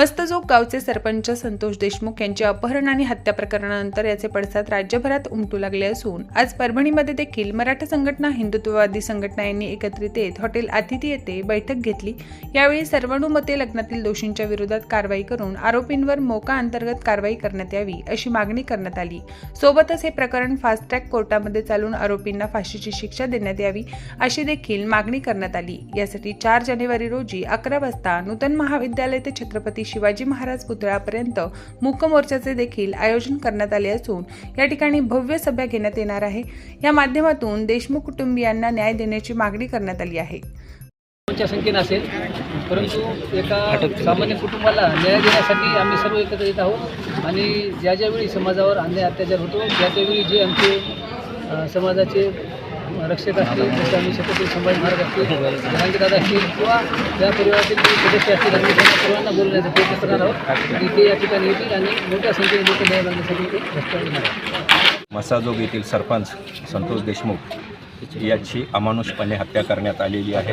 मस्तजोग गावचे सरपंच संतोष देशमुख यांचे अपहरण आणि हत्या प्रकरणानंतर याचे पडसाद राज्यभरात उमटू लागले असून आज परभणीमध्ये देखील मराठा संघटना हिंदुत्ववादी संघटना यांनी एकत्रित येत हॉटेल अतिथी येथे बैठक घेतली. यावेळी सर्वानुमते लग्नातील दोषींच्या विरोधात कारवाई करून आरोपींवर मोका अंतर्गत कारवाई करण्यात यावी अशी मागणी करण्यात आली. सोबतच हे प्रकरण फास्ट ट्रॅक कोर्टामध्ये चालून आरोपींना फाशीची शिक्षा देण्यात यावी अशी देखील मागणी करण्यात आली. यासाठी चार जानेवारी रोजी अकरा वाजता नूतन महाविद्यालय ते छत्रपती शिवाजी महाराज पुतळ्यापर्यंत मूक मोर्चाचे देखील आयोजन करण्यात आले असून या ठिकाणी भव्य सभा घेण्यात येणार आहे. या माध्यमातून देशमुख कुटुंबियांना न्याय देण्याची मागणी करण्यात आली आहे. संख्येनं असेल परंतु एका सामान्य कुटुंबाला न्याय देण्यासाठी आम्ही सर्व एकत्र येत आहोत आणि ज्या ज्यावेळी समाजावर अन्याय अत्याचार होतो त्या त्यावेळी जे आमचे समाजाचे रक्षक असतील जसे आम्ही छत्रपती संभाजी महाराज असतील जहांगीरदादा असतील किंवा त्या परिवारातील सदस्य असतील आम्ही त्यांना सर्वांना बोलण्याचा प्रयत्न करणार आहोत. की ते या ठिकाणी येतील आणि मोठ्या संख्येने लोक न्याय मागण्यासाठी ते रस्त्यावर येणार मसाजोग येथील सरपंच संतोष देशमुख याची अमानुषपणे हत्या करण्यात आलेली आहे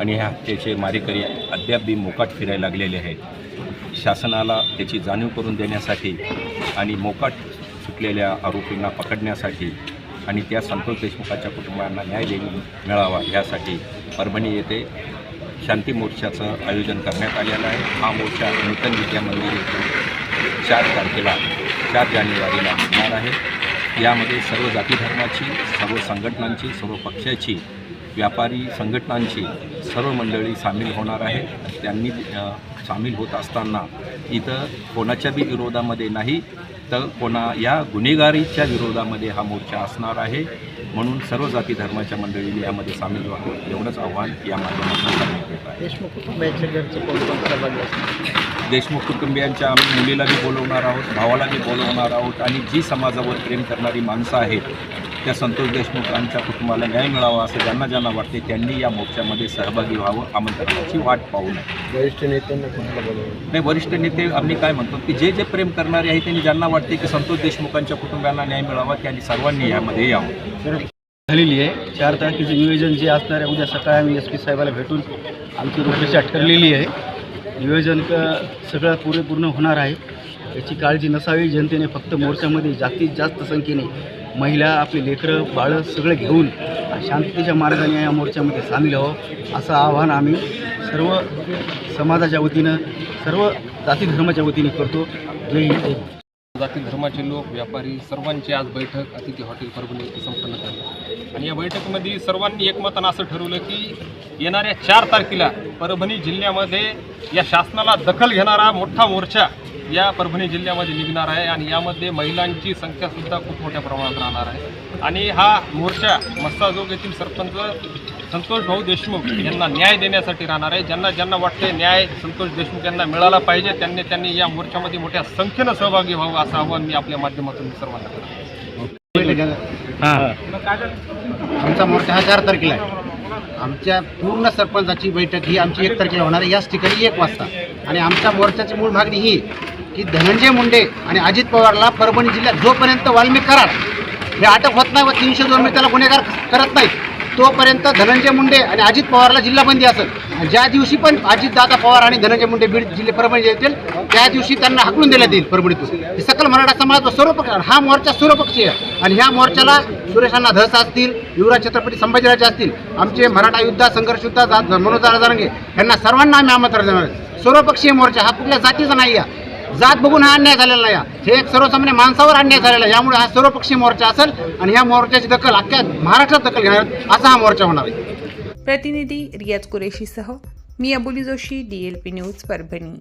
आणि ह्या हत्येचे मारेकरी अद्यापही मोकाट फिरायला लागलेले आहेत. शासनाला त्याची जाणीव करून देण्यासाठी आणि मोकाट सुटलेल्या आरोपींना पकडण्यासाठी आणि त्या संतोष देशमुखाच्या कुटुंबांना न्याय देऊन मिळावा यासाठी परभणी येथे शांती मोर्चाचं आयोजन करण्यात आलेलं आहे. हा मोर्चा नूतन विद्या मंदिर चार तारखेला चार जानेवारीला होणार आहे. यामध्ये सर्व जाती धर्माची सर्व संघटनांची सर्व पक्षाची व्यापारी संघटनांची सर्व मंडळी सामील होणार आहे त्यांनी सामील होत असताना इथं कोणाच्या बी विरोधामध्ये नाही तर कोणा या गुन्हेगारीच्या विरोधामध्ये हा मोर्चा असणार आहे. म्हणून सर्व जाती धर्माच्या मंडळींनी यामध्ये सामील व्हावं एवढंच आव्हान या माध्यमातून करण्यात येत आहे. देशमुख देशमुख कुटुंबियांच्या आम्ही मुलीला बी बोलवणार आहोत भावाला बी बोलवणार आहोत आणि जी समाजावर प्रेम करणारी माणसं आहेत त्या संतोष देशमुखांच्या कुटुंबाला न्याय मिळावा असं ज्यांना ज्यांना वाटते त्यांनी या मोर्चामध्ये सहभागी व्हावं आमंत्रणाची वाट पाहू नये. वरिष्ठ नेत्यांना नाही वरिष्ठ नेते आम्ही काय म्हणतो की जे जे प्रेम करणारे आहेत त्यांनी ज्यांना वाटते की संतोष देशमुखांच्या कुटुंबाला न्याय मिळावा त्यांनी सर्वांनी यामध्ये यावं. झालेली आहे. चार तारखेचं नियोजन जे असणार आहे उद्या सकाळी आम्ही एस पी साहेबाला भेटून आमची रूपरेषा ठरलेली आहे. नियोजन क सगळं पुरेपूर्ण होणार आहे. याची काळजी नसावी. जनतेने फक्त मोर्चामध्ये जास्तीत जास्त संख्येने महिला आपले लेकरं बाळं सगळं घेऊन शांततेच्या मार्गाने या मोर्चामध्ये सामील व्हावं असं आवाहन आम्ही सर्व समाजाच्या वतीनं सर्व जाती धर्माच्या वतीने करतो. जय हिंद जाती धर्माचे लोक व्यापारी सर्वांची आज बैठक अतिथी हॉटेल परभणी येथे संपन्न झाली. आणि या बैठकीमध्ये सर्वांनी एकमतानं असं ठरवलं की येणाऱ्या चार तारखेला परभणी जिल्ह्यामध्ये या शासनाला दखल घेणारा मोठा मोर्चा या परभणी जिल्ह्यामध्ये निघणार आहे आणि यामध्ये महिलांची संख्यासुद्धा खूप मोठ्या प्रमाणात राहणार आहे. आणि हा मोर्चा मस्साजोग येथील सरपंच संतोष भाऊ देशमुख यांना न्याय देण्यासाठी राहणार आहे. ज्यांना ज्यांना वाटते न्याय संतोष देशमुख यांना मिळाला पाहिजे त्यांनी त्यांनी या मोर्चामध्ये मोठ्या संख्येनं सहभागी व्हावं असं आव्हान मी आपल्या माध्यमातून सर्वांना करतो. आमचा मोर्चा हा चार तारखेला आहे. आमच्या पूर्ण सरपंचाची बैठक ही आमची एक तारखेला होणार आहे. याच ठिकाणी एक वाजता. आणि आमच्या मोर्चाची मूळ मागणी ही की धनंजय मुंडे आणि अजित पवारला परभणी जिल्ह्यात जोपर्यंत वाल्मिक कराड हे अटक होत नाही व तीनशे दोन त्याला गुन्हेगार करत नाहीत तोपर्यंत धनंजय मुंडे आणि अजित पवारला जिल्हाबंदी असेल. ज्या दिवशी पण अजितदादा पवार आणि धनंजय मुंडे बीड जिल्हे परभणी येतील त्या दिवशी त्यांना हाकलून देण्यात येईल परभणीतून. हे सकल मराठा समाज व सर्व हा मोर्चा सर्वपक्षीय आणि ह्या मोर्चाला सुरेशांना धस असतील युवराज छत्रपती संभाजीराजे असतील आमचे मराठा युद्धा संघर्ष युद्धा मनोज जारंगे यांना सर्वांना आम्ही आमंत्रण देणार आहे. सर्वपक्षीय मोर्चा हा कुठल्या जातीचा नाही आहे जात बघून हा अन्याय झालेला या आहे. हे एक सर्वसामान्य माणसावर अन्याय झालेला आहे. यामुळे हा सर्वपक्षीय मोर्चा असेल आणि ह्या मोर्चाची दखल अख्ख्या महाराष्ट्रात दखल घेणार असा हा मोर्चा होणार आहे. प्रतिनिधी रियाज कुरेशीसह मी Abuli Joshi D L P news Parbhani.